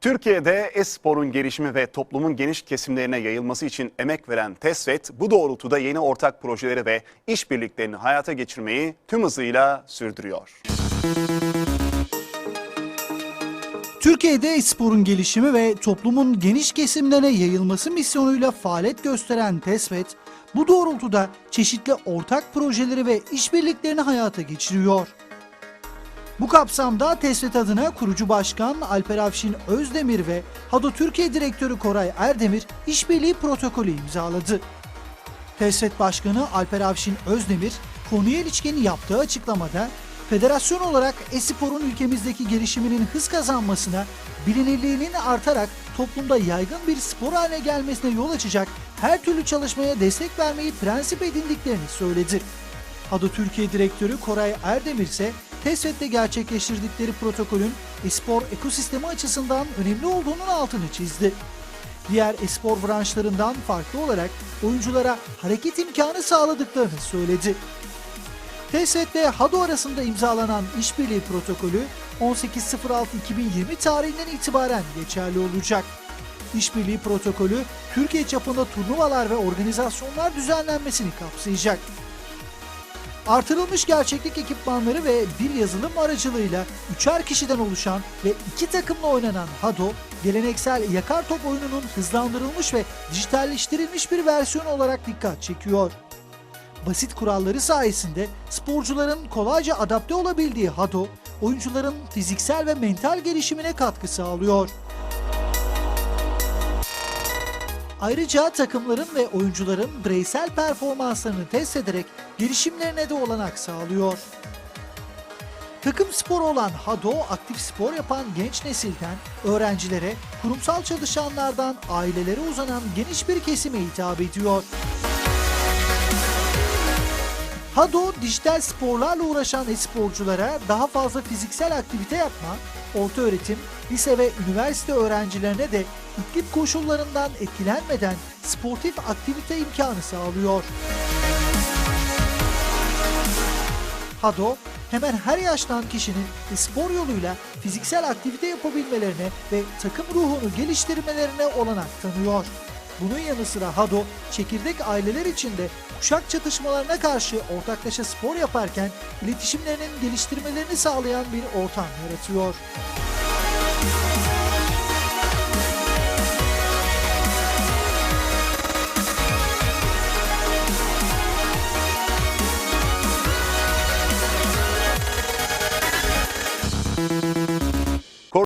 Türkiye'de e-sporun gelişimi ve toplumun geniş kesimlerine yayılması için emek veren TESRET bu doğrultuda yeni ortak projeleri ve işbirliklerini hayata geçirmeyi tüm hızıyla sürdürüyor. Türkiye'de e-sporun gelişimi ve toplumun geniş kesimlerine yayılması misyonuyla faaliyet gösteren TESVET, bu doğrultuda çeşitli ortak projeleri ve işbirliklerini hayata geçiriyor. Bu kapsamda TESVET adına kurucu başkan Alper Avşin Özdemir ve HADO Türkiye Direktörü Koray Erdemir işbirliği protokolü imzaladı. TESVET Başkanı Alper Avşin Özdemir konuya ilişkin yaptığı açıklamada federasyon olarak esporun ülkemizdeki gelişiminin hız kazanmasına, bilinirliğinin artarak toplumda yaygın bir spor haline gelmesine yol açacak her türlü çalışmaya destek vermeyi prensip edindiklerini söyledi. Hado Türkiye Direktörü Koray Erdemir ise TESVET'te gerçekleştirdikleri protokolün espor ekosistemi açısından önemli olduğunun altını çizdi diğer espor branşlarından farklı olarak oyunculara hareket imkanı sağladıklarını söyledi. TESET ve HADO arasında imzalanan işbirliği protokolü 18.06.2020 tarihinden itibaren geçerli olacak. İşbirliği protokolü Türkiye çapında turnuvalar ve organizasyonlar düzenlenmesini kapsayacak. Artırılmış gerçeklik ekipmanları ve bir yazılım aracılığıyla üçer kişiden oluşan ve iki takımla oynanan Hado, geleneksel yakar top oyununun hızlandırılmış ve dijitalleştirilmiş bir versiyon olarak dikkat çekiyor. Basit kuralları sayesinde sporcuların kolayca adapte olabildiği Hado, oyuncuların fiziksel ve mental gelişimine katkı sağlıyor. Ayrıca takımların ve oyuncuların bireysel performanslarını test ederek gelişimlerine de olanak sağlıyor. Takım sporu olan Hado, aktif spor yapan genç nesilden öğrencilere, kurumsal çalışanlardan ailelere uzanan geniş bir kesime hitap ediyor. Hado, dijital sporlarla uğraşan e-sporculara daha fazla fiziksel aktivite yapma, orta öğretim, lise ve üniversite öğrencilerine de iklim koşullarından etkilenmeden sportif aktivite imkanı sağlıyor. Hado, hemen her yaştan kişinin spor yoluyla fiziksel aktivite yapabilmelerine ve takım ruhunu geliştirmelerine olanak tanıyor. Bunun yanı sıra Hado çekirdek aileler içinde kuşak çatışmalarına karşı ortaklaşa spor yaparken iletişimlerinin geliştirmelerini sağlayan bir ortam yaratıyor.